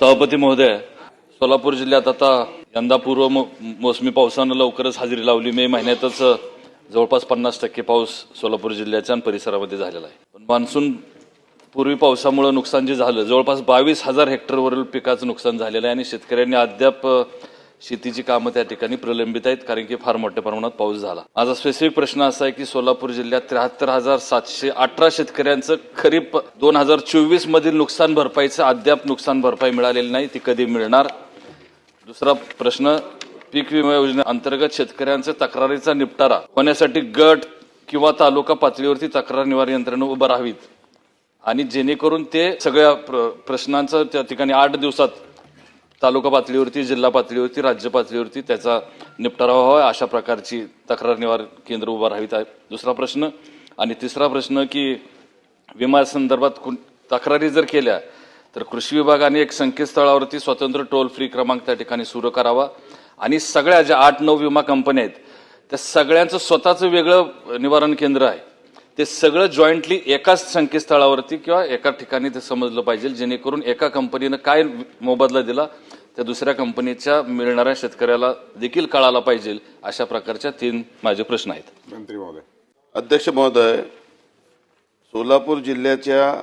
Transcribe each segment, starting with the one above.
सभापती महोदय सोलापूर जिल्ह्यात आता यंदा पूर्व मोसमी पावसानं लवकरच हजेरी लावली. मे महिन्यातच जवळपास पन्नास टक्के पाऊस सोलापूर जिल्ह्याच्या आणि परिसरामध्ये झालेला आहे. पण मान्सून पूर्वी पावसामुळे नुकसान जे झालं जवळपास बावीस हजार हेक्टरवरील पिकाचं नुकसान झालेलं आहे आणि शेतकऱ्यांनी अद्याप शेतीची कामं त्या ठिकाणी प्रलंबित आहेत कारण की फार मोठ्या प्रमाणात पाऊस झाला. माझा स्पेसिफिक प्रश्न असा आहे की सोलापूर जिल्ह्यात त्र्याहत्तर हजार सातशे अठरा शेतकऱ्यांचं खरीप दोन हजार चोवीस मधील नुकसान भरपाईचं अद्याप नुकसान भरपाई मिळालेली नाही ती कधी मिळणार? दुसरा प्रश्न पीक विमा योजनेअंतर्गत शेतकऱ्यांचा तक्रारीचा निपटारा होण्यासाठी गट किंवा तालुका पातळीवरती तक्रार निवारण यंत्रणा उभं राहावीत. आणि जेणेकरून ते सगळ्या प्र प्रश्नांचं त्या ठिकाणी आठ दिवसात तालुका पातळीवरती जिल्हा पातळीवरती राज्य पातळीवरती त्याचा निपटारा व्हावा अशा प्रकारची तक्रार निवार केंद्र उभं राहावीत आहे. दुसरा प्रश्न आणि तिसरा प्रश्न की विमा संदर्भात कु तक्रारी जर केल्या तर कृषी विभागाने एक संकेतस्थळावरती स्वतंत्र टोल फ्री क्रमांक त्या ठिकाणी सुरू करावा. आणि सगळ्या ज्या आठ नऊ विमा कंपन्या आहेत त्या सगळ्यांचं स्वतःचं वेगळं निवारण केंद्र आहे. ते सगळं जॉईंटली एकाच संकेतस्थळावरती किंवा एका ठिकाणी ते समजलं पाहिजे जेणेकरून एका कंपनीनं काय मोबदला दिला त्या दुसऱ्या कंपनीच्या मिळणाऱ्या शेतकऱ्याला देखील कळाला पाहिजे अशा प्रकारच्या तीन माझे प्रश्न आहेत. मंत्री महोदय. अध्यक्ष महोदय सोलापूर जिल्ह्याच्या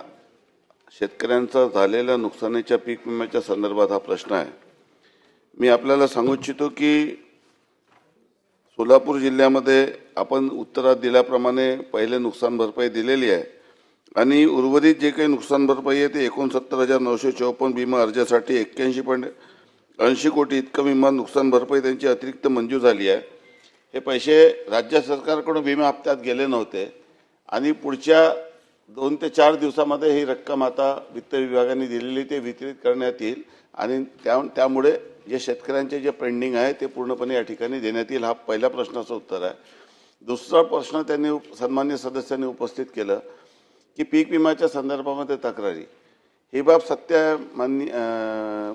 शेतकऱ्यांचा झालेल्या नुकसानीच्या पीक विम्याच्या संदर्भात हा प्रश्न आहे. मी आपल्याला सांगू इच्छितो की सोलापूर जिल्ह्यामध्ये आपण उत्तरात दिल्याप्रमाणे पहिले नुकसान भरपाई दिलेली आहे. आणि उर्वरित जे काही नुकसान भरपाई आहे ते एकोणसत्तर हजार नऊशे चौपन्न विमा अर्जासाठी एक्क्याऐंशी पॉईंट ऐंशी कोटी इतकं विमा नुकसान भरपाई त्यांची अतिरिक्त मंजूर झाली आहे. हे पैसे राज्य सरकारकडून विमा हप्त्यात गेले नव्हते. आणि पुढच्या दोन ते चार दिवसामध्ये ही रक्कम आता वित्त विभागाने दिलेली ते वितरित करण्यात येईल. आणि त्या त्यामुळे जे शेतकऱ्यांचे जे पेंडिंग आहे ते पूर्णपणे या ठिकाणी देण्यात येईल. हा पहिल्या प्रश्नाचं उत्तर आहे. दुसरा प्रश्न त्यांनी उप- सन्मान्य सदस्यांनी उपस्थित केलं की पीक विम्याच्या संदर्भामध्ये तक्रारी. ही बाब सत्य मान्य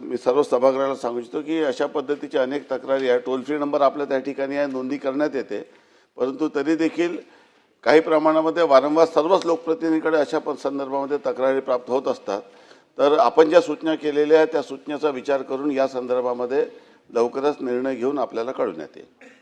मी सर्व सभागृहाला सांगू इच्छितो की अशा पद्धतीच्या अनेक तक्रारी आहे. टोल फ्री नंबर आपल्या त्या ठिकाणी आहे नोंदी करण्यात येते. परंतु तरी देखील काही प्रमाणामध्ये वारंवार सर्वच लोकप्रतिनिधीकडे अशा पण संदर्भामध्ये तक्रारी प्राप्त होत असतात. तर आपण ज्या सूचना केलेल्या आहेत त्या सूचनेचा विचार करून या संदर्भामध्ये लवकरच निर्णय घेऊन आपल्याला कळवण्यात येईल.